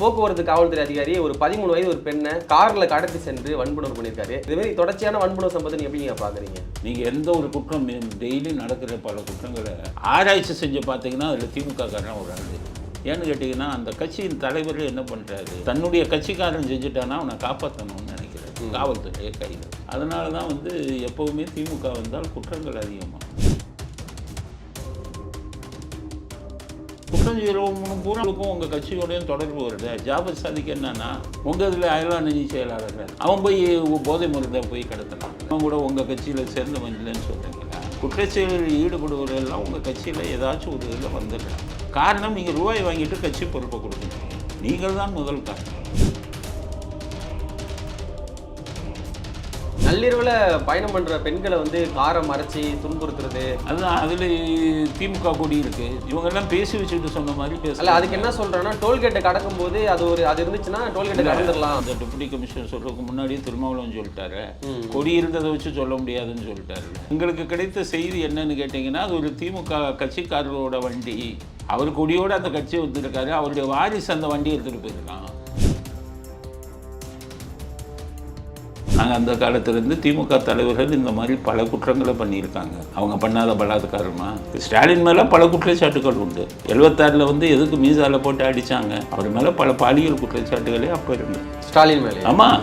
போக்குவரத்து காவல்துறை அதிகாரி ஒரு பதிமூணு வயது ஒரு பெண்ணை கார்ல கடத்தி சென்று வன்புணர்வு பண்ணியிருக்காரு. இது மாதிரி தொடர்ச்சியான வன்புணர்வு சம்பவத்தை எப்படி பாக்குறீங்க? நீங்க எந்த ஒரு குற்றம் டெய்லி நடக்கிற பல குற்றங்களை ஆராய்ச்சி செஞ்சு பார்த்தீங்கன்னா அதில் திமுக காரன் ஒரு ஆள். ஏன்னு கேட்டிங்கன்னா அந்த கட்சியின் தலைவர் என்ன பண்ணுறாரு தன்னுடைய கட்சிக்காரன் செஞ்சுட்டானா அவனை காப்பாற்றணும்னு நினைக்கிறாரு காவல்துறையை கையில். அதனால தான் வந்து எப்போவுமே திமுக வந்தால் குற்றங்கள் அதிகமாகும். குற்றம் செய்கிறவங்க பூராவுக்கும் உங்கள் கட்சியோடையும் தொடர்பு வருது. ஜாபர் சாதிக்கு என்னன்னா உங்கள் இதில் அயலான் நிதி செயலாளர் அவன் போய் போதை மருந்தை போய் கடத்தினான் அவன் கூட உங்கள் கட்சியில் சேர்ந்து இல்லைன்னு சொல்கிறீங்களா குற்றச்செயலில் ஈடுபடுவதெல்லாம் உங்கள் கட்சியில் ஏதாச்சும் ஒரு இதில் வந்துடுறான் காரணம் நீங்கள் ரூபாய் வாங்கிட்டு கட்சி பொறுப்பை கொடுக்கணும். நீங்கள் தான் முதல் காரணம். நள்ளிரவுல பயணம் பண்ற பெண்களை வந்து காரை மறைச்சி துன்புறுத்துறது. அதுதான் அதில் திமுக கொடி இருக்கு. இவங்கெல்லாம் பேசி வச்சுட்டு சொன்ன மாதிரி பேச அல்ல அதுக்கு என்ன சொல்றேன்னா டோல்கேட்டை கடக்கும் போது அது ஒரு அது இருந்துச்சுன்னா டோல்கேட்டை கடந்துடலாம். அந்த டெபுட்டி கமிஷனர் சொல்றதுக்கு முன்னாடியே திருமாவளவன் சொல்லிட்டாரு. கொடி இருந்ததை வச்சு சொல்ல முடியாதுன்னு சொல்லிட்டாரு. எங்களுக்கு கிடைத்த செய்தி என்னன்னு கேட்டிங்கன்னா அது ஒரு திமுக கட்சிக்காரரோட வண்டி. அவர் கொடியோட அந்த கட்சியை வந்துருக்காரு அவருடைய வாரிசு அந்த வண்டி எடுத்துட்டு போயிருக்கான். நாங்கள் அந்த காலத்திலேருந்து திமுக தலைவர்கள் இந்த மாதிரி பல குற்றங்களை பண்ணியிருக்காங்க. அவங்க பண்ணாத பலாத்காரமா ஸ்டாலின் மேலே பல குற்றச்சாட்டுகள் உண்டு. எழுபத்தாறில் வந்து எதுக்கு மீசால போட்டு அடித்தாங்க அவர் மேலே பல பாலியல் குற்றச்சாட்டுகளே அப்போ இருந்து ஸ்டாலின் மேலே ஆமாம்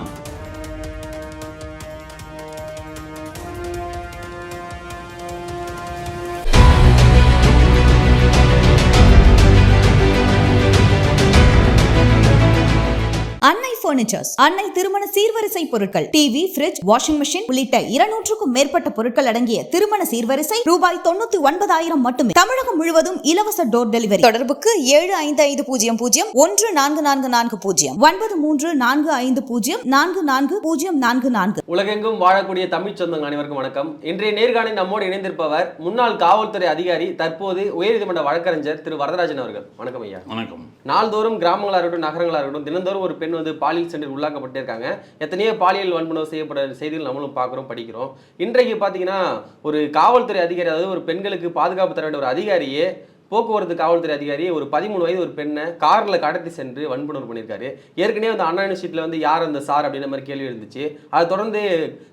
பர்னிச்சர்ஸ் அன்னை திருமண சீர்வரிசை பொருட்கள் டிவி ஃபிரிட்ஜ் வாஷிங் மெஷின் உள்ளிட்ட இருநூற்றுக்கும் மேற்பட்ட பொருட்கள் அடங்கிய திருமண சீர்வரிசை ரூபாய் தொண்ணூத்தி ஒன்பதாயிரம் மட்டுமே. தமிழகம் முழுவதும் இலவச டோர் டெலிவரி தொடர்புக்கு ஏழு ஐந்து ஐந்து பூஜ்ஜியம் பூஜ்ஜியம் ஒன்று நான்கு நான்கு நான்கு பூஜ்ஜியம். ஒன்பது மூன்று நான்கு ஐந்து பூஜ்ஜியம் நான்கு நான்கு பூஜ்ஜியம் நான்கு நான்கு. உலகெங்கும் வாழக்கூடிய தமிழ் சொந்தங்கள் அனைவருக்கும் வணக்கம். இன்றைய நேர்காணலில் நம்மோடு இணைந்திருப்பவர் முன்னாள் காவல்துறை அதிகாரி தற்போது உயர்நீதிமன்ற வழக்கறிஞர் திரு. வரதராஜன் அவர்கள். வணக்கம் ஐயா. வணக்கம். நாள்தோறும் கிராமங்களா இருக்கட்டும் நகரங்களா இருக்கட்டும் தினந்தோறும் ஒரு பெண் வந்து பாலியல் சென்டர் உள்ளாக்கப்பட்டே இருக்காங்க. எத்தனையோ பாலியல் வன்புணர்வு செய்யப்பட செய்திகள் நம்மளும் பார்க்குறோம் படிக்கிறோம். இன்றைக்கு பார்த்தீங்கன்னா ஒரு காவல்துறை அதிகாரி அதாவது ஒரு பெண்களுக்கு பாதுகாப்பு தர வேண்டிய ஒரு அதிகாரியே போக்குவரத்து காவல்துறை அதிகாரி ஒரு பதிமூணு வயது ஒரு பெண்ணை கார்ல கடத்தி சென்று வன்புணர்வு பண்ணியிருக்காரு. ஏற்கனவே அந்த அண்ணா யூனிவர்சிட்டியில் வந்து யார் அந்த சார் அப்படின்ற மாதிரி கேள்வி இருந்துச்சு அதை தொடர்ந்து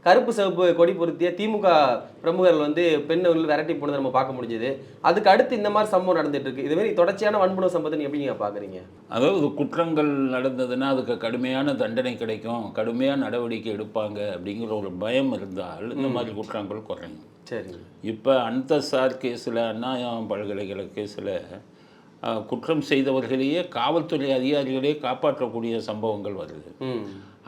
கருப்பு சிவப்பு கொடி பொருத்திய திமுக பிரமுகர்கள் வந்து பெண்கள் விரட்டி போனதை நம்ம பார்க்க முடிஞ்சது. அதுக்கு அடுத்து இந்த மாதிரி சம்பவம் நடந்துட்டு இருக்கு. இது மாதிரி தொடர்ச்சியான வன்புணர்வு சம்பவத்தை எப்படி நீங்க பாக்குறீங்க? அதாவது குற்றங்கள் நடந்ததுன்னா அதுக்கு கடுமையான தண்டனை கிடைக்கும். கடுமையான நடவடிக்கை எடுப்பாங்க அப்படிங்கிற ஒரு பயம் இருந்தால் இந்த மாதிரி குற்றங்கள் குறையும். சரிங்க. இப்போ அந்த சார் கேஸில் அண்ணாயம் பல்கலைக்கழக கேஸில் குற்றம் செய்தவர்களையே காவல்துறை அதிகாரிகளே காப்பாற்றக்கூடிய சம்பவங்கள் வருது.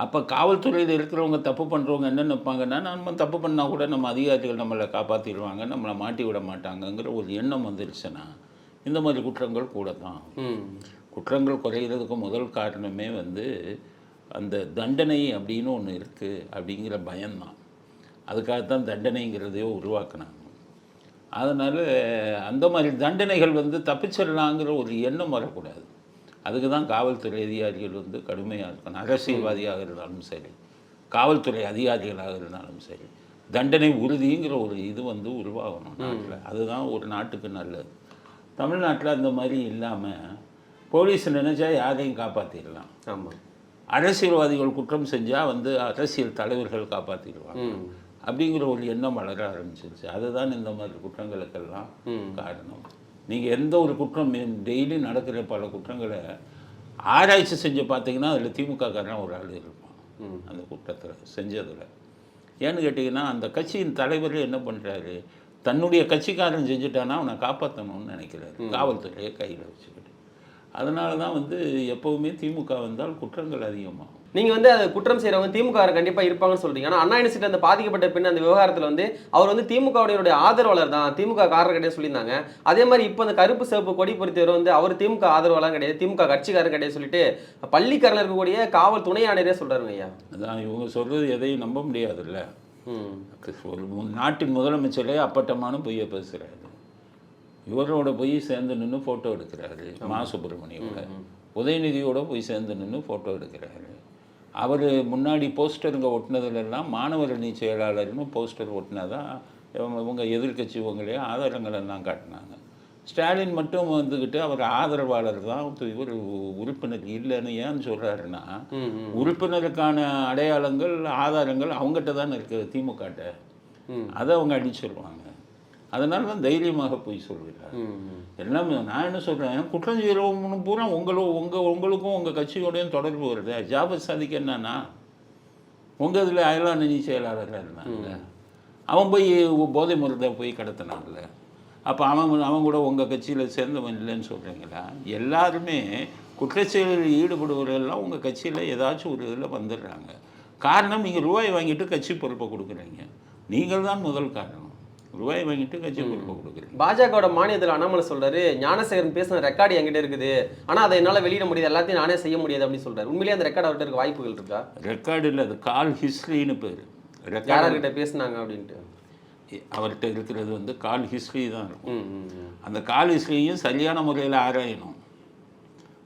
அப்போ காவல்துறையில் இருக்கிறவங்க தப்பு பண்ணுறவங்க என்ன நினைப்பாங்கன்னா நம்ம தப்பு பண்ணால் கூட நம்ம அதிகாரிகள் நம்மளை காப்பாற்றிடுவாங்க நம்மளை மாட்டி விட மாட்டாங்கங்கிற ஒரு எண்ணம் வந்துருச்சுன்னா இந்த மாதிரி குற்றங்கள் கூட தான். குற்றங்கள் குறையிறதுக்கு முதல் காரணமே வந்து அந்த தண்டனை அப்படின்னு ஒன்று இருக்குது அப்படிங்கிற பயம்தான். அதுக்காகத்தான் தண்டனைங்கிறதையோ உருவாக்குனாங்க. அதனால் அந்த மாதிரி தண்டனைகள் வந்து தப்பிச்சிடலாங்கிற ஒரு எண்ணம் வரக்கூடாது. அதுக்கு தான் காவல்துறை அதிகாரிகள் வந்து கடுமையாக இருக்கணும். அரசியல்வாதியாக இருந்தாலும் சரி காவல்துறை அதிகாரிகளாக இருந்தாலும் சரி தண்டனை உறுதிங்கிற ஒரு இது வந்து உருவாகணும் நாட்டில். அதுதான் ஒரு நாட்டுக்கு நல்லது. தமிழ்நாட்டில் அந்த மாதிரி இல்லாமல் போலீஸ் நினைச்சா யாரையும் காப்பாற்றிடலாம் ஆமா. அரசியல்வாதிகள் குற்றம் செஞ்சால் வந்து அரசியல் தலைவர்கள் காப்பாற்றிடுவாங்க அப்படிங்கிற ஒரு எண்ணம் வளர ஆரம்பிச்சிருச்சு. அதுதான் இந்த மாதிரி குற்றங்களுக்கெல்லாம். காரணம். நீங்கள் எந்த ஒரு குற்றம் டெய்லி நடக்கிற பல குற்றங்களை ஆராய்ச்சி செஞ்சு பார்த்தீங்கன்னா அதில் திமுக காரன் ஒரு ஆள் இருப்பான். அந்த குற்றத்தில் செஞ்சதில். ஏன்னு கேட்டிங்கன்னா அந்த கட்சியின் தலைவர் என்ன பண்ணுறாரு தன்னுடைய கட்சிக்காரன் செஞ்சுட்டானா அவனை காப்பாற்றணும்னு நினைக்கிறாரு. காவல்துறையை கையில் வச்சுக்கிட்டு. அதனால தான் வந்து எப்போவுமே திமுக வந்தால் குற்றங்கள் அதிகமாகும். நீங்க வந்து அது குற்றம் செய்யறவங்க திமுக காரர் கண்டிப்பா இருப்பாங்கன்னு சொல்றீங்க. ஆனா அண்ணா யூனிவர்சிட்டி அந்த பாதிக்கப்பட்ட பெண் அந்த விவகாரத்துல வந்து அவர் வந்து திமுகவுடைய ஆதரவாளர் தான். திமுக காரர் கிடையாது சொல்லியிருந்தாங்க. அதே மாதிரி இப்போ அந்த கருப்பு சிவப்பு கொடி பொறுத்தவரை வந்து அவர் திமுக ஆதரவாளர் கிடையாது. திமுக கட்சிக்காரர் கிடையாது சொல்லிட்டு பள்ளிக்கரில் இருக்கக்கூடிய காவல் துணை ஆணையரே சொல்றாருங்க ஐயா. அதான் இவங்க சொல்கிறது எதையும் நம்ப முடியாதுல்ல. ஒரு நாட்டின் முதலமைச்சரே அப்பட்டமான பொய்யை பேசுகிறாரு இவரோட போய் சேர்ந்து நின்று ஃபோட்டோ எடுக்கிறாரு மா சுப்பிரமணியோட. உதயநிதியோட போய் சேர்ந்து நின்று ஃபோட்டோ எடுக்கிறாரு. அவர் முன்னாடி போஸ்டருங்க ஒட்டினதுலெல்லாம் மாணவர் அணி செயலாளர்னு போஸ்டர் ஒட்டினதா இவங்க இவங்க எதிர்க்கட்சி இவங்களே ஆதாரங்கள் எல்லாம் காட்டினாங்க ஸ்டாலின் மட்டும் வந்துக்கிட்டு அவர் ஆதரவாளர் தான் இவர் உறுப்பினர் இல்லைன்னு ஏன்னு சொல்கிறாருன்னா. உறுப்பினருக்கான அடையாளங்கள் ஆதாரங்கள் அவங்ககிட்ட தானே இருக்குது திமுகட்ட. அதை அவங்க அடிச்சிருவாங்க அதனால தான் தைரியமாக போய் சொல்கிறார். எல்லாமே நான் என்ன சொல்கிறேன் செய்கிறவங்க பூரா உங்களும் உங்கள் உங்களுக்கும் உங்கள் கட்சியோடையும் தொடர்பு வருது. ஜாபர் சாதிக்கு என்னன்னா உங்கள் இதில் அயலான் நிதி செயலாளராக இருந்தாங்க அவன் போய் போதை மருந்தை போய் கடத்தினான்ல. அப்போ அவன் அவன் கூட உங்கள் கட்சியில் சேர்ந்தவன் இல்லைன்னு சொல்கிறீங்களா எல்லாருமே குற்றச்செயலில் ஈடுபடுவவர்களெல்லாம் உங்கள் கட்சியில் ஏதாச்சும் ஒரு இதில் வந்துடுறாங்க. காரணம் நீங்கள் ரூபாய் வாங்கிட்டு கட்சி பொறுப்பை கொடுக்குறீங்க. நீங்கள் தான் முதல் காரணம். ரூபாய் வாங்கிட்டு கட்சி பொறுப்பை கொடுக்குறீங்க. பாஜகவோட மானியத்தில் அண்ணாமலை சொல்றாரு ஞானசேகரன் பேசின ரெக்கார்டு என்கிட்ட இருக்குது. ஆனா அதை என்னால வெளியிட முடியாது எல்லாத்தையும் நானே செய்ய முடியாது அப்படின்னு சொல்றாரு. உண்மையிலேயே அந்த ரெக்கார்டு அவர்கிட்ட இருக்க வாய்ப்புகள் இருக்கா? ரெக்கார்டு இல்லை அது கால் ஹிஸ்ட்ரின்னு பேர். ரெக்கார்டு யார்கிட்ட பேசுனாங்க அப்படின்ட்டு? அவர்கிட்ட இருக்கிறது வந்து கால் ஹிஸ்ட்ரி தான் இருக்கும். அந்த கால் ஹிஸ்ட்ரியும் சரியான முறையில் ஆராயணும்.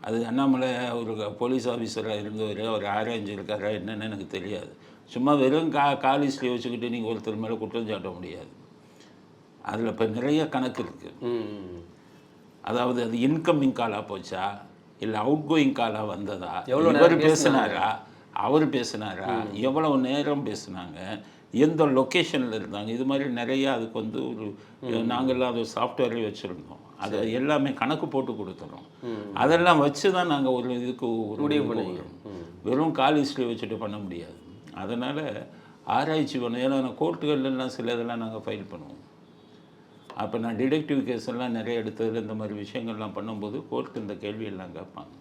அது அண்ணாமலை ஒரு போலீஸ் ஆஃபீஸராக இருந்தவர் அவர் ஆராய்ஞ்சிருக்காரா என்னன்னு எனக்கு தெரியாது. சும்மா வெறும் கா கால் ஹிஸ்ட்ரி வச்சுக்கிட்டு நீங்கள் ஒருத்தர் மேலே குற்றம் சாட்ட முடியாது. அதில் இப்போ நிறைய கணக்கு இருக்குது. அதாவது அது இன்கமிங் காலாக போச்சா இல்லை அவுட் கோயிங் காலாக வந்ததா இவர் பேசினாரா அவர் பேசினாரா எவ்வளவு நேரம் பேசினாங்க எந்த லொக்கேஷனில் இருந்தாங்க இது மாதிரி நிறைய அதுக்கு வந்து ஒரு நாங்கள்லாம் அது சாஃப்ட்வேரே வச்சுருந்தோம். அதை எல்லாமே கணக்கு போட்டு கொடுத்துறோம். அதெல்லாம் வச்சு தான் நாங்கள் ஒரு இதுக்கு ஒரு முடிவு. வரோம். வெறும் கால் ஹிஸ்ட்ரி வச்சுட்டு பண்ண முடியாது. அதனால் ஆராய்ச்சி பண்ணும் ஏன்னா கோர்ட்டுகள்லாம் சில இதெல்லாம் நாங்கள் ஃபைல் பண்ணுவோம். அப்போ நான் டிடெக்டிவ் கேஸ் எல்லாம் நிறைய எடுத்ததில் இந்த மாதிரி விஷயங்கள்லாம் பண்ணும்போது கோர்ட்டு இந்த கேள்வியெல்லாம் கேட்பாங்க.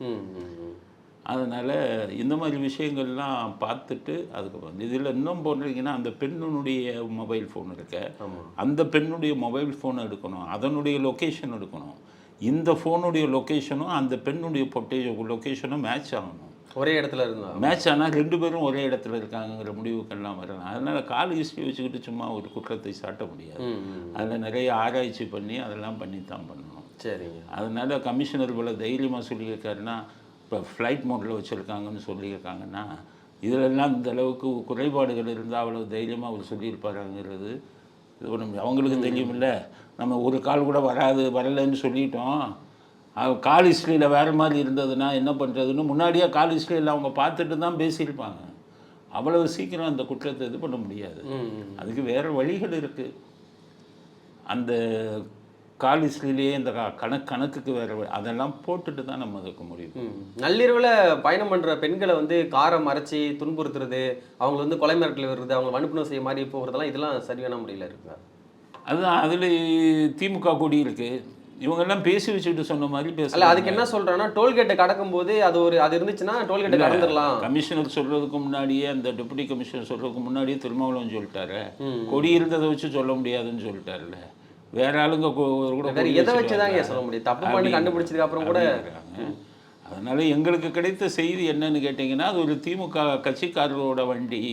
அதனால் இந்த மாதிரி விஷயங்கள்லாம் பார்த்துட்டு அதுக்கு வந்து இதில் இன்னும் போடுறீங்கன்னா அந்த பெண்ணுடைய மொபைல் ஃபோன் இருக்க. அந்த பெண்ணுடைய மொபைல் ஃபோன் எடுக்கணும். அதனுடைய லொக்கேஷன் எடுக்கணும். இந்த ஃபோனுடைய லொக்கேஷனும் அந்த பெண்ணுடைய பொட்டேஜ் லொக்கேஷனும் மேட்ச் ஆகணும். ஒரே இடத்துல இருந்தா? மேட்ச் ஆனால் ரெண்டு பேரும் ஒரே இடத்துல இருக்காங்கங்கிற முடிவுக்கெல்லாம் வரலாம் அதனால் கால் ஹிஸ்ட்ரி வச்சுக்கிட்டு சும்மா ஒரு குற்றத்தை சாட்ட முடியாது. அதில் நிறைய ஆராய்ச்சி பண்ணி அதெல்லாம் பண்ணி தான் பண்ணணும். சரிங்க. அதனால கமிஷனர் இவ்வளோ தைரியமாக சொல்லியிருக்காருன்னா இப்போ ஃப்ளைட் மோடில் வச்சுருக்காங்கன்னு சொல்லியிருக்காங்கன்னா இதிலெல்லாம் இந்த அளவுக்கு குறைபாடுகள் இருந்தால் அவ்வளோ தைரியமாக அவர் சொல்லியிருப்பாருங்கிறது இது ஒன்று அவங்களுக்கு தெரியும் இல்லை நம்ம ஒரு கால் கூட வராது வரலைன்னு சொல்லிட்டோம். கால் ஹிஸ்ட்ரியில் வேறு மாதிரி இருந்ததுன்னா என்ன பண்ணுறதுன்னு முன்னாடியே கால் ஹிஸ்ட்ரியில் அவங்க பார்த்துட்டு தான் பேசியிருப்பாங்க. அவ்வளவு சீக்கிரம் அந்த குற்றத்தை இது பண்ண முடியாது. அதுக்கு வேறு வழிகள் இருக்குது அந்த கால் ஹிஸ்ட்ரியிலேயே இந்த கணக்கு கணக்குக்கு வேறு அதெல்லாம் போட்டுட்டு தான் நம்ம அதுக்கு முடியும். நள்ளிரவுல பயணம் பண்ற பெண்களை வந்து காரை மறைச்சி துன்புறுத்துறது அவங்க வந்து கொலை மிரட்டல் வருது அவங்க அனுப்புணம் செய்ய மாதிரி போகிறதெல்லாம் இதெல்லாம் சரியான முறையில் இருக்குங்க அதுதான். அதில் திமுக கொடி இருக்குது இவங்கெல்லாம் பேசி வச்சுக்கிட்டு சொன்ன மாதிரி பேசல அதுக்கு என்ன சொல்றேன்னா டோல்கேட்டை கடக்கும் போது அது ஒரு அது இருந்துச்சுன்னா டோல்கேட்டை கடந்துடலாம் கமிஷனர் சொல்கிறதுக்கு முன்னாடியே அந்த டெபுட்டி கமிஷனர் சொல்கிறதுக்கு முன்னாடியே திருமாவளவன் சொல்லிட்டாரு. கொடி இருந்ததை வச்சு சொல்ல முடியாதுன்னு சொல்லிட்டாருல்ல வேற ஆளுங்க கூட எதை வச்சுட்டு வச்சு. சொல்ல முடியும் தப்பு பண்ணி. கண்டுபிடிச்சதுக்கு அப்புறம் கூட. அதனால எங்களுக்கு கிடைத்த செய்தி என்னன்னு கேட்டிங்கன்னா அது ஒரு திமுக கட்சிக்காரரோட வண்டி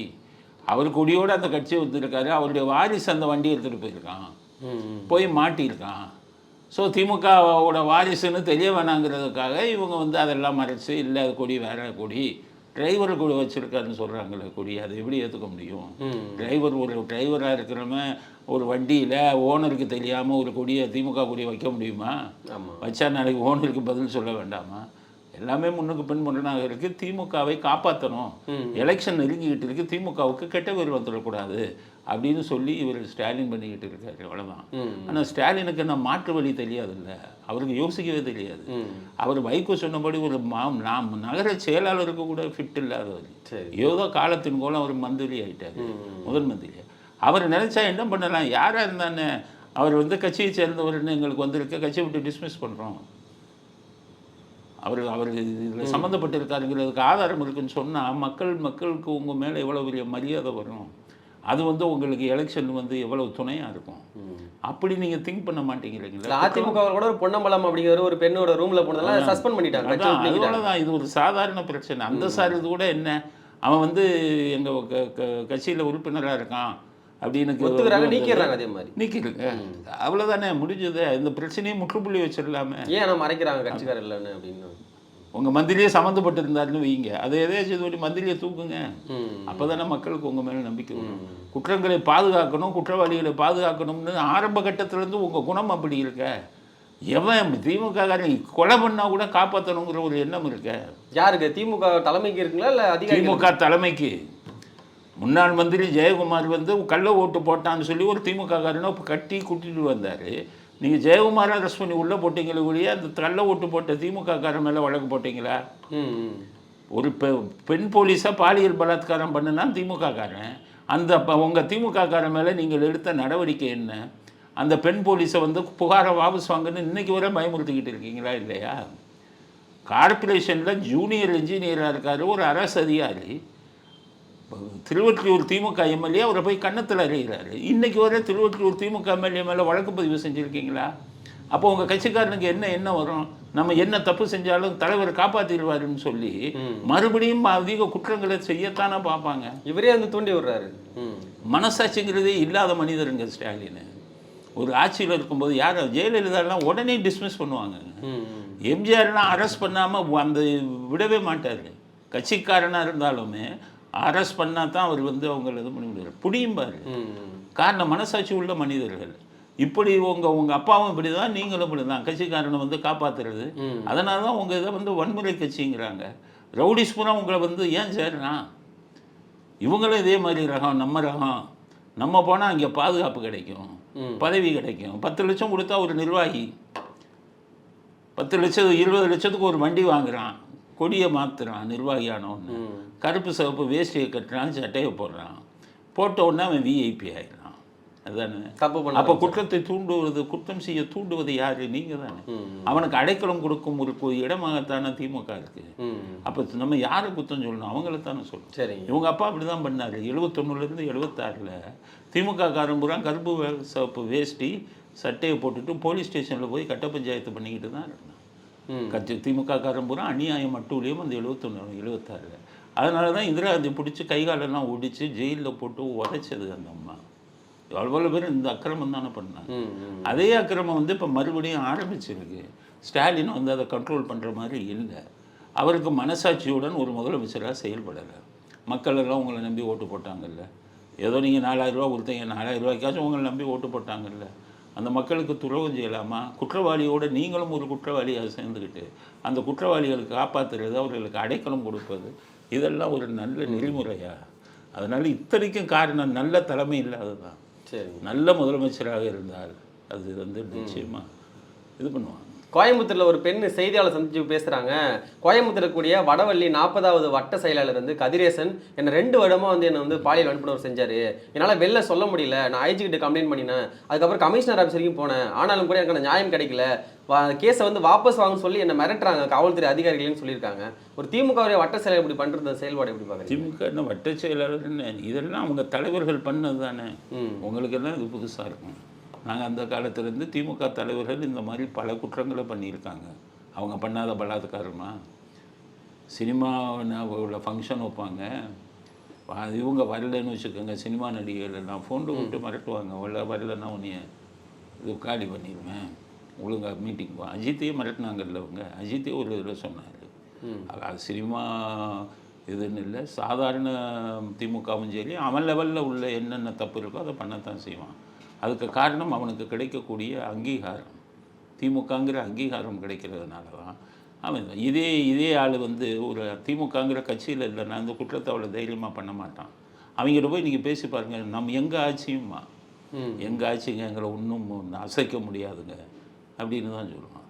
அவர் கொடியோட அந்த கட்சி வந்திருக்காரு அவருடைய வாரிசு அந்த வண்டி எடுத்துகிட்டு போயிருக்கான். போய் மாட்டியிருக்கான் ஸோ திமுகவோட வாரிசுன்னு தெரிய வேணாங்கிறதுக்காக இவங்க வந்து அதெல்லாம் மறைச்சு இல்லை அது கொடி வேற கொடி. டிரைவர் கொடி வச்சுருக்காருன்னு சொல்கிறாங்களே கொடி. அதை எப்படி ஏற்றுக்க முடியும். டிரைவர் ஒரு டிரைவராக இருக்கிறவன் ஒரு வண்டியில் ஓனருக்கு தெரியாமல் ஒரு கொடியை திமுக கொடியை வைக்க முடியுமா? வச்சா நாளைக்கு ஓனருக்கு பதில் சொல்ல வேண்டாமா? எல்லாமே முன்னுக்கு பின் முரணாக இருக்குது திமுகவை காப்பாற்றணும். எலெக்ஷன் நெருங்கிக்கிட்டு இருக்கு. திமுகவுக்கு கெட்ட பேர் வந்துடக்கூடாது அப்படின்னு சொல்லி இவர் ஸ்டாலின் பண்ணிக்கிட்டு இருக்காரு. அவ்வளோதான். ஆனால் ஸ்டாலினுக்கு நான் மாற்று வழி தெரியாதுல்ல? அவருக்கு யோசிக்கவே தெரியாது. அவர் வைகோ சொன்னபடி ஒரு மா நாம் நகர செயலாளருக்கு கூட ஃபிட் இல்லாதவர் ஏதோ காலத்தின் கோலம் அவர் மந்திரி ஆயிட்டாரு. முதல் மந்திரி. அவர் நினைச்சா என்ன பண்ணலாம்? யாராக இருந்தானே? அவர் வந்து கட்சியை சேர்ந்தவர்னு எங்களுக்கு வந்திருக்க. கட்சியை விட்டு டிஸ்மிஸ் பண்ணுறோம் அவர் அவர் இதில் சம்மந்தப்பட்டிருக்காருங்கிறதுக்கு ஆதாரம் இருக்குன்னு சொன்னால் மக்கள் மக்களுக்கு உங்கள் மேலே எவ்வளோ பெரிய மரியாதை வரும்? அது வந்து உங்களுக்கு எலெக்ஷன் வந்து எவ்வளவு துணையாக இருக்கும்? அப்படி நீங்கள் திங்க் பண்ண மாட்டேங்கிறீங்களா. அதிமுக கூட ஒரு பொன்னம்பலம் அப்படிங்கிற ஒரு பெண்ணோட ரூம்ல போனதெல்லாம் சஸ்பெண்ட் பண்ணிட்டாங்க கட்சி அதான். விட்டு நீக்கிட்டாங்க. அதோட தான் இது ஒரு சாதாரண பிரச்சனை. அந்த சார் இது கூட என்ன? அவன் வந்து எங்கள் கட்சியில் உறுப்பினராக இருக்கான். அப்படின்னு ஒத்துக்கிறாங்க நீக்கிடுறாங்க அதே மாதிரி. நீக்கிடுங்க அவ்வளோதானே முடிஞ்சது. இந்த பிரச்சனையை முற்றுப்புள்ளி வச்சிடலாமே. ஏன் ஆனா மறைக்கிறாங்க கட்சிக்காரர் இல்லைன்னு அப்படின்னு. உங்கள் மந்திரியே சம்மந்தப்பட்டு இருந்தாருன்னு வைங்க. அதை எதையாச்சும் பண்ணி மந்திரியை தூக்குங்க. அப்போ தானே மக்களுக்கு உங்கள் மேலே நம்பிக்கை வரும். குற்றங்களை பாதுகாக்கணும் குற்றவாளிகளை பாதுகாக்கணும்னு ஆரம்ப கட்டத்திலேருந்து உங்கள் குணம் அப்படி இருக்க. எவன் திமுக கொலை பண்ணா கூட காப்பாற்றணுங்கிற ஒரு எண்ணம் இருக்க. யாருக்கு? திமுக தலைமைக்கு இருக்குங்களா இல்ல அதிகாரி திமுக தலைமைக்கு. முன்னாள் மந்திரி ஜெயக்குமார் வந்து கள்ள ஓட்டு போட்டான்னு சொல்லி ஒரு திமுக காரனை கட்டி கூட்டிட்டு வந்தார். நீங்கள் ஜெயக்குமாரை அரெஸ்ட் பண்ணி உள்ளே போட்டீங்களே ஒழிய அந்த கள்ள ஓட்டு போட்ட திமுக காரன் மேலே வழக்கு போட்டீங்களா. ஒரு பெ பெண் போலீஸாக பாலியல் பலாத்காரம் பண்ணுனா திமுக காரன். அந்த ப- உங்க திமுக காரன் மேலே நீங்கள் எடுத்த நடவடிக்கை என்ன? அந்த பெண் போலீஸை வந்து புகாரை வாபஸ் வாங்கன்னு இன்னைக்கு வரை பயமுறுத்திக்கிட்டு இருக்கீங்களா இல்லையா? கார்ப்பரேஷனில் ஜூனியர் இன்ஜினியராக இருக்கார் ஒரு அரசு அதிகாரி. திருவொற்றியூர் திமுக எம்எல்ஏ அவரை போய் கன்னத்தில் அறிகிறாரு இன்னைக்கு வரை திருவொற்றியூர் திமுக எம்எல்ஏ மேலே வழக்கு பதிவு செஞ்சுருக்கீங்களா? அப்போ உங்கள் கட்சிக்காரனுக்கு என்ன என்ன வரும்? நம்ம என்ன தப்பு செஞ்சாலும் தலைவர் காப்பாற்றிடுவாருன்னு சொல்லி மறுபடியும் அதிக குற்றங்களை செய்யத்தானே பார்ப்பாங்க. இவரே வந்து தூண்டி விடுறாரு. மனசாட்சிங்கிறதே இல்லாத மனிதருங்க ஸ்டாலின். ஒரு ஆட்சியில் இருக்கும்போது யார் ஜெயலலிதாலாம் உடனே டிஸ்மிஸ் பண்ணுவாங்க. எம்ஜிஆர்லாம் அரெஸ்ட் பண்ணாமல் அந்த விடவே மாட்டார். கட்சிக்காரனாக இருந்தாலுமே அரெஸ்ட் பண்ணால் தான் அவர் வந்து அவங்கள இது பண்ணி விடுவார் புடியும்பார். காரணம் மனசாட்சி உள்ள மனிதர்கள். இப்படி உங்கள் உங்கள் அப்பாவும் இப்படி தான் நீங்களும் இப்படி தான் கட்சிக்காரனை வந்து காப்பாற்றுறது அதனால தான் உங்கள் இதை வந்து வன்முறை கட்சிங்கிறாங்க. ரவுடிஸ் பூரா உங்களை வந்து ஏன் சேர்றான் இவங்களும் இதே மாதிரி ரகம் நம்ம ரகம். நம்ம போனால் அங்கே பாதுகாப்பு கிடைக்கும். பதவி கிடைக்கும். பத்து லட்சம் கொடுத்தா ஒரு நிர்வாகி பத்து லட்சம் இருபது லட்சத்துக்கு ஒரு வண்டி வாங்குறான். கொடியை மாற்றுறான் நிர்வாகியானவொன்னு கருப்பு சிவப்பு வேஷ்டியை கட்டுறான் சட்டையை போடுறான். போட்ட உடனே அவன் விஐபி ஆயிடுறான். அதானே? தப்பு பண்ண அப்போ குற்றத்தை தூண்டுவது குற்றம் செய்ய தூண்டுவது யாரு? நீங்க தானே. அவனுக்கு அடைக்கலம் கொடுக்கும் ஒரு கு- இடமாகத்தானே திமுக இருக்கு. அப்போ நம்ம யாரை குத்தம் சொல்லணும்? அவங்கள தானே சொல்லணும். சரிங்க. இவங்க அப்பா அப்படி தான் பண்ணார் எழுபத்தொன்னுலேருந்து எழுபத்தாறில் திமுக காரன் பூரா கருப்பு சிவப்பு வேஷ்டி சட்டையை போட்டுட்டு போலீஸ் ஸ்டேஷனில் போய் கட்ட பஞ்சாயத்து பண்ணிக்கிட்டு தான் இருந்தான். கட்சி திமுக காரன் பூரா அநியாயம் மட்டும் அந்த எழுபத்தொன்று எழுபத்தாறில் அதனால தான் இந்திரா காந்தி பிடிச்சி கைகாலெல்லாம் ஒடிச்சு ஜெயிலில் போட்டு உதைச்சது அந்த அம்மா. எவ்வளோ பேர் இந்த அக்கிரமம் தானே பண்ணாங்க. அதே அக்கிரமம் வந்து இப்போ மறுபடியும் ஆரம்பிச்சிருக்கு. ஸ்டாலின் வந்து அதை கண்ட்ரோல் பண்ணுற மாதிரி இல்லை. அவருக்கு மனசாட்சியுடன் ஒரு முதலமைச்சராக செயல்படலை. மக்கள் எல்லாம் உங்களை நம்பி ஓட்டு போட்டாங்கல்ல. ஏதோ நீங்கள் நாலாயிரரூவா கொடுத்தீங்க நாலாயிரம் ரூபாய்க்காச்சும் உங்களை நம்பி ஓட்டு போட்டாங்கல்ல. அந்த மக்களுக்கு துரோகம் செய்யலாமா? குற்றவாளியோட நீங்களும் ஒரு குற்றவாளியாக சேர்ந்துக்கிட்டு அந்த குற்றவாளிகளுக்கு காப்பாற்றுறது அவர்களுக்கு அடைக்கலம் கொடுப்பது இதெல்லாம் ஒரு நல்ல நெறிமுறையா? அதனால் இத்தனைக்கும் காரணம் நல்ல தலைமை இல்லாததான் சரிங்க. நல்ல முதலமைச்சராக இருந்தால் அது வந்து நிச்சயமா இது பண்ணுவாங்க. கோயம்புத்தூர்ல ஒரு பெண் செய்தியாளர் சந்திச்சு பேசுறாங்க. கோயம்புத்தூர்ல கூடிய வடவள்ளி நாற்பதாவது வட்ட செயலாளர் வந்து கதிரேசன். என்ன ரெண்டு வருடமா வந்து என்ன வந்து பாலியல் வன்புணர்வு செஞ்சாரு. என்னால வெளில சொல்ல முடியல. நான் ஐஜி கிட்ட கம்ப்ளைண்ட் பண்ணினேன். அதுக்கப்புறம் கமிஷனர் ஆஃபீஸ் வரைக்கும் போனேன். ஆனாலும் கூட எனக்கு நியாயம் கிடைக்கல. கேஸை வந்து வாபஸ் வாங்கன்னு சொல்லி என்ன மிரட்டுறாங்க. காவல்துறை அதிகாரிகள்னு சொல்லியிருக்காங்க. ஒரு திமுகவுடைய வட்ட செயலர் இப்படி அந்த செயல்பாடு எப்படி பாக்குறீங்க திமுக என்ன வட்ட செயலாளர் என்ன இதெல்லாம் அவங்க தலைவர்கள் பண்ணது தானே. ம். உங்களுக்கெல்லாம் இது புதுசாக இருக்கும்? நாங்கள் அந்த காலத்துலேருந்து திமுக தலைவர்கள் இந்த மாதிரி பல குற்றங்களை பண்ணியிருக்காங்க. அவங்க பண்ணாத பலாத்காரமா சினிமா உள்ள ஃபங்க்ஷன் வைப்பாங்க. இவங்க வரலன்னு வச்சுக்கோங்க சினிமா நடிகர்கள் எல்லாம் ஃபோனில் விட்டு மிரட்டுவாங்க. வரல வரலன்னா உன்னைய இது காலி பண்ணிடுவேன் ஒழுங்கா மீட்டிங் போ அஜித்தையே மிரட்டினாங்கல்ல அவங்க அஜித்தே ஒரு இதில் சொன்னார். அது சினிமா இதுன்னு இல்லை. சாதாரண திமுகவும் சரி அவன் லெவலில் உள்ள என்னென்ன தப்பு இருக்கோ அதை பண்ணத்தான் செய்வான். அதுக்கு காரணம் அவனுக்கு கிடைக்கக்கூடிய அங்கீகாரம். திமுகங்கிற அங்கீகாரம் கிடைக்கிறதுனால தான் அவன் இதே இதே ஆள் வந்து ஒரு திமுகங்கிற கட்சியில் இல்லைன்னா அந்த குற்றத்தை அவ்வளோ தைரியமாக பண்ண மாட்டான். அவங்ககிட்ட போய் நீங்கள் பேசி பாருங்க நம்ம எங்கள் ஆட்சியுமா. எங்கள் ஆட்சிங்க எங்களை ஒன்றும் அசைக்க முடியாதுங்க அப்படின்னு தான் சொல்லுவான்.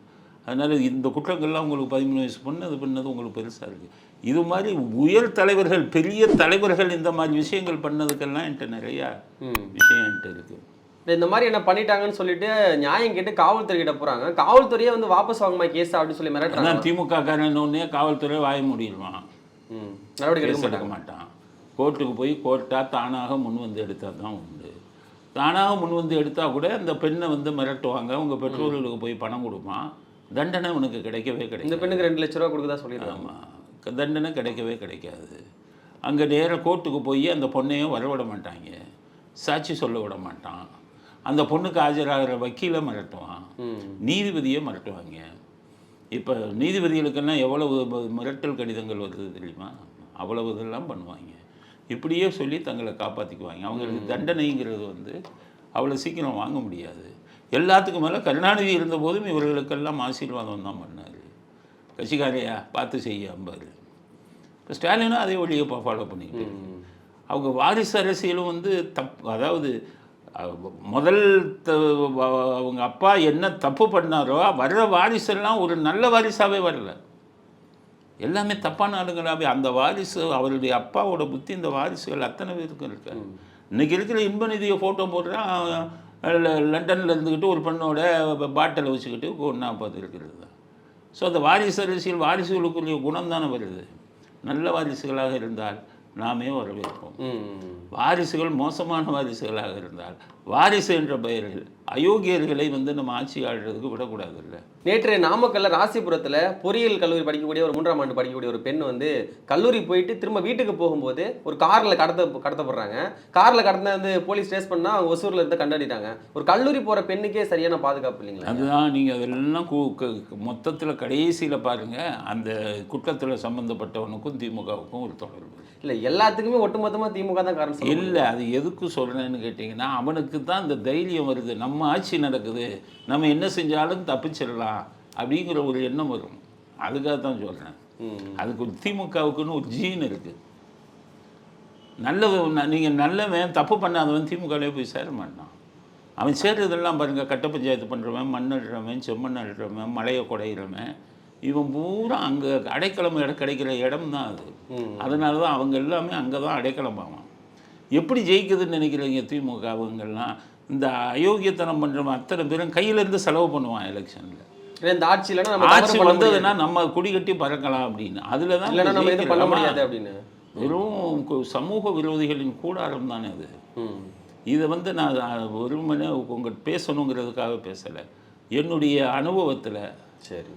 அதனால் இந்த குற்றங்கள்லாம் உங்களுக்கு பதிமூணு வயசு பண்ணது பண்ணது உங்களுக்கு பெருசாக இருக்குது இது மாதிரி உயர் தலைவர்கள் பெரிய தலைவர்கள் இந்த மாதிரி விஷயங்கள் பண்ணதுக்கெல்லாம் என்கிட்ட நிறையா. விஷயம் என்கிட்ட இருக்குது இந்த மாதிரி என்ன பண்ணிட்டாங்கன்னு சொல்லிட்டு நியாயம் கேட்டு காவல்துறை கிட்ட போறாங்க. காவல்துறையே வந்து வாபஸ் வாங்குமா கேஸ் அப்படின்னு சொல்லி மிரட்டுறாங்க. திமுக காரனே காவல்துறை வாய முடிடுவான் ம். நடவடிக்கை எடுக்க மாட்டான். கோர்ட்டுக்கு போய் கோர்ட்டாக தானாக முன் வந்து எடுத்தால் தான் உண்டு. தானாக முன் வந்து எடுத்தால் கூட அந்த பெண்ணை வந்து மிரட்டுவாங்க. உங்கள் பெற்றோர்களுக்கு போய் பணம் கொடுப்பான் தண்டனை உனக்கு கிடைக்கவே இந்த கிடைக்கும் பெண்ணுக்கு ரெண்டு லட்ச ரூபா கொடுக்கதா சொல்லிடுறாங்க ஆமாம் தண்டனை கிடைக்கவே கிடைக்காது. அங்கே நேராக கோர்ட்டுக்கு போய் அந்த பொண்ணையும் வரவிட மாட்டாங்க. சாட்சி சொல்ல விட மாட்டான். அந்த பொண்ணுக்கு ஆஜராகிற வக்கீலை மிரட்டுவான். நீதிபதியை மிரட்டுவாங்க. இப்போ நீதிபதிகளுக்கெல்லாம் எவ்வளவு மிரட்டல் கடிதங்கள் வருது தெரியுமா? அவ்வளவு இதெல்லாம் பண்ணுவாங்க. இப்படியே சொல்லி தங்களை காப்பாற்றிக்குவாங்க அவங்களுக்கு தண்டனைங்கிறது வந்து அவ்வளோ சீக்கிரம் வாங்க முடியாது. எல்லாத்துக்கும் மேலே கருணாநிதி இருந்தபோதும் இவர்களுக்கெல்லாம் ஆசீர்வாதம் தான் பண்ணார். கட்சிக்காரையா பார்த்து செய்ய அம்பாரு. இப்போ ஸ்டாலினும் அதே வழியை ஃபாலோ பண்ணிக்கிட்டு. அவங்க வாரிசு அரசியலும் வந்து தப் அதாவது முதல் அவங்க அப்பா என்ன தப்பு பண்ணாரோ வர்ற வாரிசெல்லாம் ஒரு நல்ல வாரிசாவே வரல. எல்லாமே தப்பான ஆளுங்களாவே. அந்த வாரிசு அவருடைய அப்பாவோட புத்தி இந்த வாரிசுகள் அத்தனை பேருக்கும் இருக்கு. இன்னைக்கு இருக்கிற இன்ப நிதியை ஃபோட்டோ போடுறான் லண்டனில் இருந்துக்கிட்டு ஒரு பெண்ணோட பாட்டிலை வச்சுக்கிட்டு ஒன்றா பார்த்து இருக்கிறது தான். ஸோ அந்த வாரிசு அரசியல் வாரிசுகளுக்குரிய குணம் தானே வருது. நல்ல வாரிசுகளாக இருந்தால் நாமே வரவேற்போம். வாரிசுகள் மோசமான வாரிசுகளாக இருந்தால் வாரிசு என்ற பெயரில் அயோக்கியர்களை வந்து நம்ம ஆட்சி ஆடுறதுக்கு விடக்கூடாது இல்லை நேற்று நாமக்கல்ல ராசிபுரத்துல பொறியியல் கல்லூரி படிக்கக்கூடிய ஒரு மூன்றாம் ஆண்டு படிக்கக்கூடிய ஒரு பெண் வந்து கல்லூரி போயிட்டு திரும்ப வீட்டுக்கு போகும்போது ஒரு கார்ல கடத்த கடத்தப்படுறாங்க. கார்ல கடத்த வந்து போலீஸ் ஸ்டேஸ் பண்ணா அவங்க ஒசூர்ல இருந்து கண்டறிட்டாங்க ஒரு கல்லூரி போற பெண்ணுக்கே சரியான பாதுகாப்பு இல்லைங்களா? அதுதான் நீங்கள் அதெல்லாம் மொத்தத்தில் கடைசியில் பாருங்கள் அந்த குற்றத்தில் சம்மந்தப்பட்டவனுக்கும் திமுகவுக்கும் ஒரு தொடர்பு. இல்ல எல்லாத்துக்குமே ஒட்டுமொத்தமா திமுக தான் காரணம். இல்லை அது எதுக்கு சொல்கிறேன்னு கேட்டிங்கன்னா அவனுக்கு தான் இந்த தைரியம் வருது. நம்ம ஆட்சி நடக்குது. நம்ம என்ன செஞ்சாலும் தப்பிச்சிடலாம் அப்படிங்கிற ஒரு எண்ணம் வரும். அதுக்காக தான் சொல்கிறேன். அதுக்கு ஒரு திமுகவுக்குன்னு ஒரு ஜீன் இருக்குது நல்ல நீங்கள் நல்லவன் தப்பு பண்ணாதவன் திமுகவிலே போய் சேர மாட்டான். அவன் சேர்றதெல்லாம் பாருங்கள் கட்ட பஞ்சாயத்து பண்ணுறவன் மண் அள்ளுறவன் செம்மண் அள்ளுறவன் மலையை குடையிறவன். இவன் பூரா அங்கே அடைக்கலம் இடம் கிடைக்கிற இடம் தான் அது. அதனால தான் அவங்க எல்லாமே அங்கே தான் அடைக்கலம் ஆவான். எப்படி ஜெயிக்குதுன்னு நினைக்கிறீங்க திமுக அவங்கெல்லாம் இந்த அயோக்கியத்தனம் பண்ணுறவன் அத்தனை பேரும் கையிலேருந்து செலவு பண்ணுவான் எலெக்ஷனில். இந்த ஆட்சி இல்லைன்னா நம்ம ஆட்சி வந்ததுன்னா நம்ம குடி கட்டி பறக்கலாம் அப்படின்னு. அதில் தான் இல்லைன்னா நம்ம எதுவும் பண்ண. முடியாது அப்படின்னு. வெறும் சமூக விரோதிகளின் கூடாரம் தானே அது. இதை வந்து நான் வெறுமனே உங்கள்கிட்ட பேசணுங்கிறதுக்காக பேசலை. என்னுடைய அனுபவத்தில் சரி.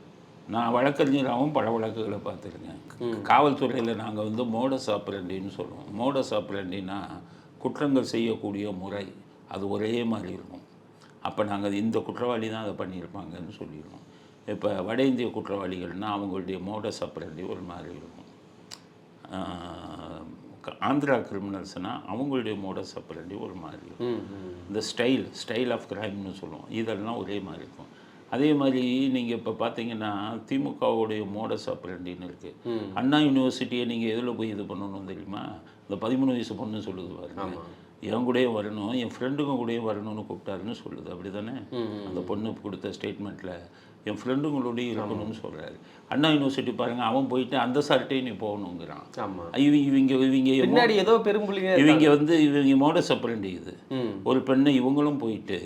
நான் வழக்கறிஞராகவும் பல வழக்குகளை பார்த்துருக்கேன். காவல்துறையில் நாங்கள் வந்து மோடஸ் ஆப்ரண்டின்னு சொல்லுவோம். மோடஸ் ஆப்ரண்டினா குற்றங்கள் செய்யக்கூடிய முறை அது ஒரே மாதிரி இருக்கும். அப்போ நாங்கள் இந்த குற்றவாளி தான் அதை பண்ணியிருப்பாங்கன்னு சொல்லிடுவோம். இப்போ வட இந்திய குற்றவாளிகள்னால் அவங்களுடைய மோடஸ் ஆப்ரண்டி ஒரு மாதிரி இருக்கும். ஆந்திரா கிரிமினல்ஸ்னால் அவங்களுடைய மோடஸ் ஆப்ரண்டி ஒரு மாதிரி இருக்கும். இந்த ஸ்டைல் ஸ்டைல் ஆஃப் கிரைம்னு சொல்லுவோம். இதெல்லாம் ஒரே மாதிரி இருக்கும். அதே மாதிரி நீங்கள் இப்போ பார்த்தீங்கன்னா திமுகவுடைய மோடஸ் ஆப்ரண்டின்னு இருக்குது அண்ணா யூனிவர்சிட்டியை நீங்கள் எதில் போய் இது பண்ணணும் தெரியுமா? இந்த பதிமூணு வயசு பொண்ணு சொல்லுது பாருங்க. என் கூடயும் வரணும் என் ஃப்ரெண்டுங்க கூடயும் வரணும்னு கூப்பிட்டாருன்னு சொல்லுது. அப்படி தானே அந்த பொண்ணு கொடுத்த ஸ்டேட்மெண்ட்டில் என் ஃப்ரெண்டுங்களோடய இருக்கணும்னு சொல்கிறாரு அண்ணா யூனிவர்சிட்டி பாருங்கள் அவன் போயிட்டு அந்த சார்ட்டையும் நீ போகணுங்கிறான். இவங்க இவங்க இவங்க பின்னாடி ஏதோ பெரும்புள்ளிங்க இவங்க வந்து இவங்க மோடஸ் ஆப்ரண்டி இது. ஒரு பெண்ணை இவங்களும் போயிட்டு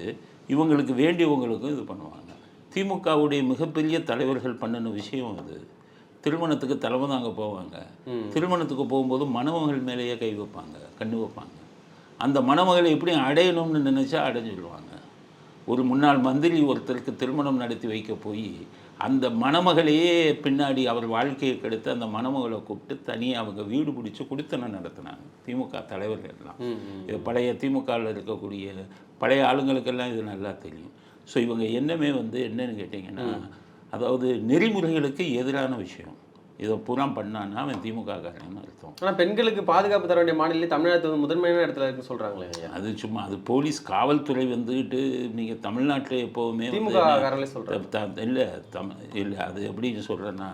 இவங்களுக்கு வேண்டியவங்களுக்கும் இது பண்ணுவாங்க. திமுகவுடைய மிகப்பெரிய தலைவர்கள் பண்ணின விஷயம் அது. திருமணத்துக்கு தலைமை தாங்க போவாங்க. திருமணத்துக்கு போகும்போது மணமகள் மேலேயே கை வைப்பாங்க கண்ணு வைப்பாங்க. அந்த மணமகளை எப்படி அடையணும்னு நினச்சா அடைஞ்சிடுவாங்க ஒரு முன்னாள் மந்திரி ஒருத்தருக்கு திருமணம் நடத்தி வைக்க போய் அந்த மணமகளையே பின்னாடி அவர் வாழ்க்கையை கெடுத்து அந்த மணமகளை கூப்பிட்டு தனியாக அவங்க வீடு பிடிச்சி குடித்தனம் நடத்தினாங்க திமுக தலைவர்கள்லாம். இது பழைய திமுகவில் இருக்கக்கூடிய பழைய ஆளுங்களுக்கெல்லாம் இது நல்லா தெரியும். ஸோ இவங்க என்னமே வந்து என்னன்னு கேட்டிங்கன்னா அதாவது நெறிமுறைகளுக்கு எதிரான விஷயம். இதை பூரா பண்ணான்னா அவன் திமுக காரன்னு அர்த்தம். ஆனா பெண்களுக்கு பாதுகாப்பு தர வேண்டிய மாநிலம் தமிழ்நாட்டு வந்து முதன்மையான இடத்துல இருக்குன்னு சொல்றாங்களே ஐயா. அது சும்மா அது போலீஸ் காவல்துறை வந்துக்கிட்டு நீங்கள் தமிழ்நாட்டில் எப்போவுமே திமுக காரங்களே த- இல்லை தம் இல்லை அது எப்படி சொல்கிறேன்னா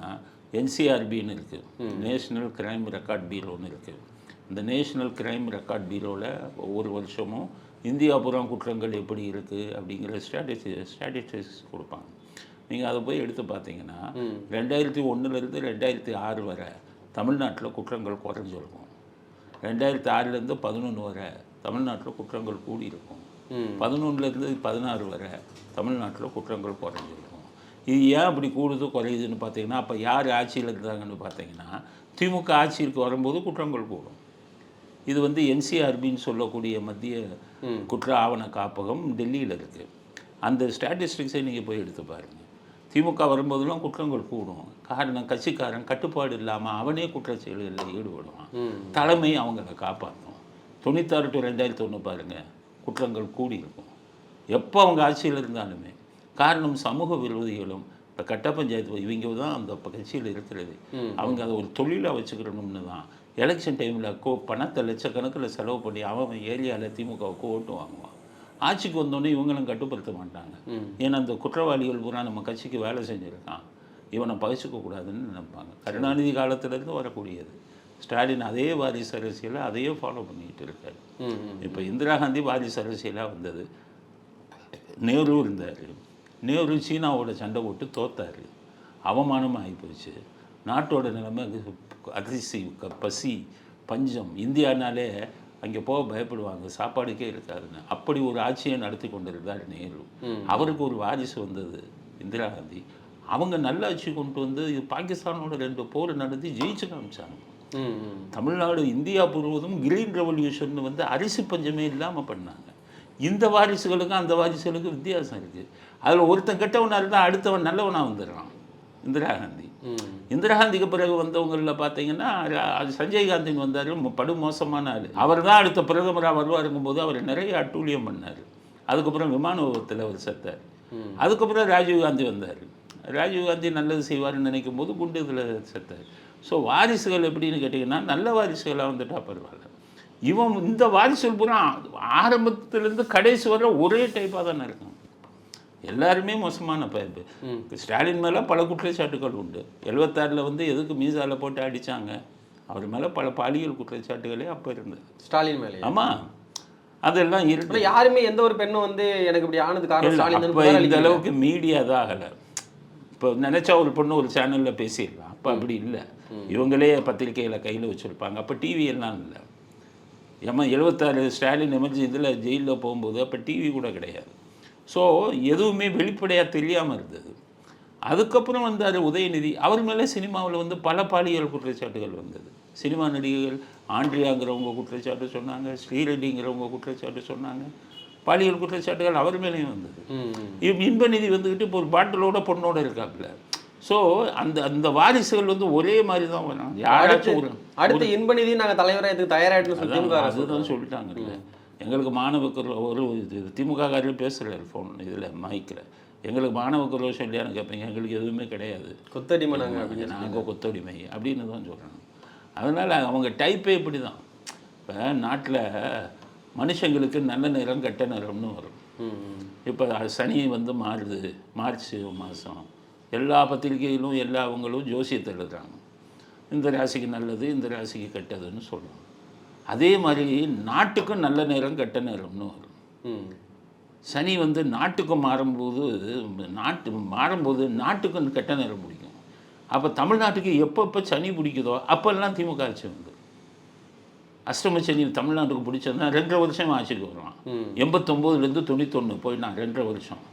என்சிஆர்பின்னு இருக்குது நேஷ்னல் கிரைம் ரெக்கார்ட் பீரோன்னு இருக்குது இந்த நேஷ்னல் கிரைம் ரெக்கார்ட் பீரோவில் ஒவ்வொரு வருஷமும் இந்தியா புறம் குற்றங்கள் எப்படி இருக்குது அப்படிங்கிற ஸ்ட்ராட்டஜி ஸ்ட்ராட்டஜிஸ் கொடுப்பாங்க. நீங்கள் அதை போய் எடுத்து பார்த்தீங்கன்னா ரெண்டாயிரத்தி ஒன்றுலேருந்து ரெண்டாயிரத்தி ஆறு வரை தமிழ்நாட்டில் குற்றங்கள் குறைஞ்சிருக்கும் ரெண்டாயிரத்தி ஆறுலேருந்து பதினொன்று வரை தமிழ்நாட்டில் குற்றங்கள் கூடியிருக்கும். பதினொன்றுலேருந்து பதினாறு வரை தமிழ்நாட்டில் குற்றங்கள் குறைஞ்சிருக்கும் இது ஏன் அப்படி கூடுது குறையுதுன்னு பார்த்தீங்கன்னா அப்போ யார் ஆட்சியில் இருந்தாங்கன்னு பார்த்தீங்கன்னா திமுக ஆட்சிக்கு வரும்போது குற்றங்கள் கூடும். இது வந்து என்சிஆர்பின்னு சொல்லக்கூடிய மத்திய குற்ற ஆவண காப்பகம் டெல்லியில் இருக்குது அந்த ஸ்டாட்டிஸ்டிக்ஸை நீங்கள் போய் எடுத்து பாருங்கள் திமுக வரும்போதெல்லாம் குற்றங்கள் கூடும். காரணம் கட்சிக்காரன் கட்டுப்பாடு இல்லாமல் அவனே குற்றச் செயல்களில் ஈடுபடுவான். தலைமை அவங்கள காப்பாற்றும் தொண்ணூத்தாறு டு ரெண்டாயிரத்தி ஒன்று பாருங்கள் குற்றங்கள் கூடி இருக்கும் எப்போ அவங்க ஆட்சியில் இருந்தாலுமே காரணம் சமூக விரோதிகளும் இப்போ கட்ட பஞ்சாயத்து இவங்க தான் அந்த கட்சியில் இருக்கிறது. அவங்க அதை ஒரு தொழிலாக வச்சுக்கிறணும்னு தான் எலெக்ஷன் டைமில் கோ பணத்தை லட்சக்கணக்கில் செலவு பண்ணி அவன் ஏரியாவில் திமுகவுக்கு ஓட்டு வாங்குவான். ஆட்சிக்கு வந்தோடனே இவங்களும் கட்டுப்படுத்த மாட்டாங்க. ஏன்னா அந்த குற்றவாளிகள் பூரா நம்ம கட்சிக்கு வேலை செஞ்சுருக்கான். இவனை பகிச்சுக்க கூடாதுன்னு நினைப்பாங்க. கருணாநிதி காலத்திலேருந்து வரக்கூடியது. ஸ்டாலின் அதே வாரிசு அரசியலை அதையே ஃபாலோ பண்ணிக்கிட்டு இருக்காரு. இப்போ இந்திரா காந்தி வாரிசு அரசியலாக வந்தது. நேரு இருந்தார். நேரு சீனாவோட சண்டை போட்டு தோத்தாரு. அவமானமாக ஆகிப்போச்சு நாட்டோட நிலைமை அரிசி க- பசி பஞ்சம் இந்தியானாலே அங்கே போக பயப்படுவாங்க சாப்பாடுக்கே இருக்காதுன்னு. அப்படி ஒரு ஆட்சியை நடத்தி கொண்டிருந்தார் நேரு. அவருக்கு ஒரு வாரிசு வந்தது இந்திரா காந்தி. அவங்க நல்ல ஆட்சி கொண்டு வந்து பாகிஸ்தானோட ரெண்டு போர் நடத்தி ஜெயிச்சு காமிச்சாங்க. தமிழ்நாடு இந்தியா முழுவதும் கிரீன் ரெவல்யூஷன் வந்து அரிசி பஞ்சமே இல்லாமல் பண்ணாங்க. இந்த வாரிசுகளுக்கும் அந்த வாரிசுகளுக்கும் வித்தியாசம் இருக்குது அதில் ஒருத்தன் கெட்டவனாக இருந்தால் அடுத்தவன் நல்லவனாக வந்துடுறான். இந்திரா காந்தி இந்திரா காந்திக்கு பிறகு வந்தவங்களில் பார்த்தீங்கன்னா அது சஞ்சய் காந்தின் வந்தார். படு மோசமான ஆள். அவர் தான் அடுத்த பிரதமராக வருவாருங்கும் போது அவர் நிறைய அட்டூழியம் பண்ணார். அதுக்கப்புறம் விமான விபத்தில் அவர் செத்தார் அதுக்கப்புறம் ராஜீவ் காந்தி வந்தார். ராஜீவ் காந்தி நல்லது செய்வார்னு நினைக்கும் போது குண்டு இதில் செத்தார் ஸோ வாரிசுகள் எப்படின்னு கேட்டிங்கன்னா நல்ல வாரிசுகளாக வந்துட்டா பரவாயில்ல. இவன் இந்த வாரிசுகள் பூரா ஆரம்பத்திலேருந்து கடைசி வரை ஒரே டைப்பாக தானே இருக்கும் எல்லாருமே மோசமான பைப்பு ஸ்டாலின் மேலே பல குற்றச்சாட்டுகள் உண்டு. எழுபத்தாறில் வந்து எதுக்கு மீசால போட்டு அடித்தாங்க அவர் மேலே பல பாலியல் குற்றச்சாட்டுகளே அப்போ இருந்தது. ஸ்டாலின் மேலே ஆமாம் அதெல்லாம் இருக்கு யாருமே எந்த ஒரு பெண்ணும் வந்து எனக்கு இப்படி ஆனது காரணம் புகார் இந்த. அளவுக்கு மீடியா தான் ஆகலை. இப்போ நினச்சா ஒரு பொண்ணு ஒரு சேனலில் பேசிடலாம். அப்போ அப்படி இல்லை. இவங்களே பத்திரிக்கையில் கையில் வச்சுருப்பாங்க. அப்போ டிவி எல்லாம் இல்லை. ஏமா எழுபத்தாறு ஸ்டாலின் எமர்ஜி இதில் ஜெயிலில் போகும்போது அப்போ டிவி கூட கிடையாது. ஸோ எதுவுமே வெளிப்படையாக தெரியாமல் இருந்தது. அதுக்கப்புறம் வந்தார் உதயநிதி. அவர் மேலே சினிமாவில் வந்து பல பாலியல் குற்றச்சாட்டுகள் வந்தது. சினிமா நடிகைகள் ஆண்ட்ரியாங்கிறவங்க குற்றச்சாட்டு சொன்னாங்க ஸ்ரீரெட்டிங்கிறவங்க குற்றச்சாட்டு சொன்னாங்க பாலியல் குற்றச்சாட்டுகள் அவர் மேலேயும் வந்தது. இவ் இன்பநிதி வந்துக்கிட்டு இப்போ ஒரு பாட்டிலோட பொண்ணோட இருக்காப்புல. ஸோ அந்த அந்த வாரிசுகள் வந்து ஒரே மாதிரி தான் வராங்க. யாராச்சும் ஒரு அடுத்து இன்பநிதி நாங்க தலைவரா இதுக்கு தயாராயிட்டு சொல்லி திமுக அதான் அரசு அதுதான் சொல்லிட்டாங்கல்ல. எங்களுக்கு மாணவக்கர் ஒரு இது திமுக காரர் பேசுகிறார் ஃபோன் இதில் மைக்கில் எங்களுக்கு மாணவக்கர் சொல்லியான்னு கேட்பீங்க எங்களுக்கு எதுவுமே கிடையாது. கொத்தடிமை நாங்க அப்படின்னு நாங்கள் கொத்தடிமை அப்படின்னு தான் சொல்கிறாங்க அதனால் அவங்க டைப்பே இப்படி தான் இப்போ நாட்டில் மனுஷங்களுக்கு நல்ல நேரம் கெட்ட நேரம்னு வரும். இப்போ சனி வந்து மாறுது. மார்ச் மாதம் எல்லா பத்திரிகையிலும் எல்லா அவங்களும் ஜோசியத்தை எழுதுறாங்க. இந்த ராசிக்கு நல்லது இந்த ராசிக்கு கெட்டதுன்னு சொல்லுவாங்க. அதே மாதிரி நாட்டுக்கும் நல்ல நேரம் கெட்ட நேரம்னு வரும். சனி வந்து நாட்டுக்கு மாறும்போது நாட்டு மாறும்போது நாட்டுக்கும் கெட்ட நேரம் பிடிக்கும். அப்போ தமிழ்நாட்டுக்கு எப்பப்போ சனி பிடிக்குதோ அப்போல்லாம் திமுக ஆட்சி வந்து அஷ்டம சனி தமிழ்நாட்டுக்கு பிடிச்சதுன்னா ரெண்டரை வருஷம் ஆட்சிக்கு வருவான். ம். எண்பத்தொம்போதுலேருந்து தொண்ணூத்தொன்று போயிட்டான் ரெண்டரை வருஷம்.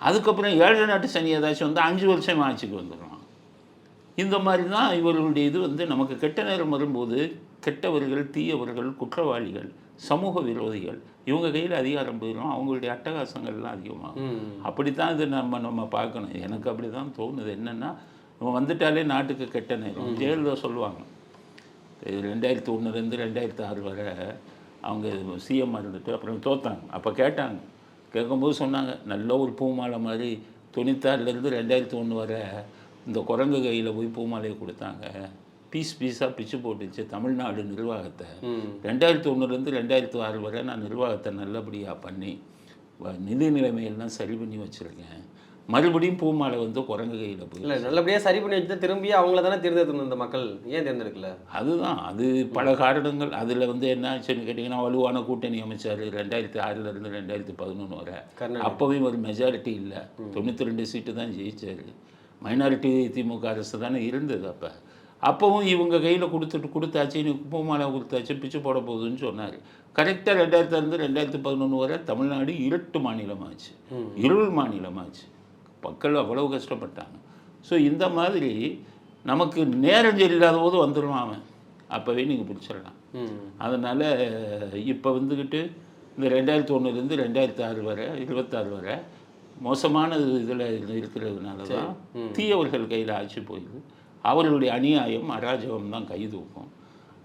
அதுக்கப்புறம் ஏழரை நாட்டு சனி ஏதாச்சும் வந்து அஞ்சு வருஷம் ஆட்சிக்கு வந்துடுவான். இந்த மாதிரி தான் இவர்களுடைய இது வந்து நமக்கு கெட்ட நேரம் வரும்போது கெட்டவர்கள் தீயவர்கள் குற்றவாளிகள் சமூக விரோதிகள் இவங்க கையில் அதிகாரம் போயிடும் அவங்களுடைய அட்டகாசங்கள்லாம் அதிகமாகும். அப்படித்தான் இது நம்ம நம்ம பார்க்கணும். எனக்கு அப்படி தான் தோணுது. என்னென்னா இவன் வந்துட்டாலே நாட்டுக்கு கெட்ட நேரம். ஜெயலலிதா சொல்லுவாங்க. ரெண்டாயிரத்தி ஒன்றுலேருந்து ரெண்டாயிரத்தி ஆறு வரை அவங்க சிஎம் இருந்துட்டு அப்புறம் தோத்தாங்க. அப்போ கேட்டாங்க. கேட்கும்போது சொன்னாங்க நல்ல ஒரு பூமாலை மாதிரி தொண்ணூத்தாறுலேருந்து ரெண்டாயிரத்தி ஒன்று வரை இந்த குரங்கு கையில் போய் பூமாலையை கொடுத்தாங்க. பீஸ் பீஸாக பிச்சு போட்டுச்சு தமிழ்நாடு நிர்வாகத்தை. ரெண்டாயிரத்தி ஒன்றுலேருந்து ரெண்டாயிரத்தி ஆறு வரை நான் நிர்வாகத்தை நல்லபடியாக பண்ணி நிதி நிலைமையெல்லாம் சரி பண்ணி வச்சுருக்கேன். மறுபடியும் பூமாலை வந்து குரங்கு கையில் போய் இல்ல நல்லபடியா சரி பண்ணி வச்சுட்டு திரும்பி அவங்கள தானே தேர்ந்தெடுக்கணும் இந்த மக்கள்? ஏன் தேர்ந்தெடுக்கல? அதுதான் அது பல காரணங்கள். அதில் வந்து என்ன ஆச்சுன்னு கேட்டிங்கன்னா வலுவான கூட்டணி அமைச்சார் ரெண்டாயிரத்தி ஆறிலிருந்து ரெண்டாயிரத்தி பதினொன்று வரை. அப்போவே ஒரு மெஜாரிட்டி இல்லை. தொண்ணூற்றி ரெண்டு சீட்டு தான் ஜெயிச்சார். மைனாரிட்டி திமுக அரசு தானே இருந்தது அப்போ. அப்போவும் இவங்க கையில் கொடுத்துட்டு கொடுத்தாச்சு நீ பூமாலை கொடுத்தாச்சு பிச்சு போட போகுதுன்னு சொன்னார். கரெக்டாக ரெண்டாயிரத்துலேருந்து ரெண்டாயிரத்தி பதினொன்று வரை தமிழ்நாடு இருட்டு மாநிலமாச்சு. இருள் மாநிலமாச்சு. மக்கள் அவ்வளவு கஷ்டப்பட்டாங்க. ஸோ இந்த மாதிரி நமக்கு நேரம் சரியில்லாத போது வந்துடுவான் அவன். அப்போவே நீங்கள் பிடிச்சிடலாம். அதனால் இப்போ வந்துக்கிட்டு இந்த ரெண்டாயிரத்தி ஒன்றுலேருந்து ரெண்டாயிரத்தி ஆறு வரை இருபத்தாறு வரை மோசமான இதில் இருக்கிறதுனால தான் தீயவர்கள் கையில் ஆட்சி போயிடுது. அவர்களுடைய அநியாயம் அராஜகம் தான் கை தூக்கும்.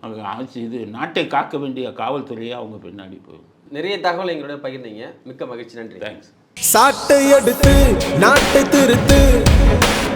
அவங்க ஆட்சி இது நாட்டை காக்க வேண்டிய காவல்துறையே அவங்க பின்னாடி போயிடும். நிறைய தகவல் எங்களோட பகிர்ந்தீங்க. மிக்க மகிழ்ச்சி. நன்றி. தேங்க்ஸ் சாட்டை எடுத்து நாட்டை திருத்து.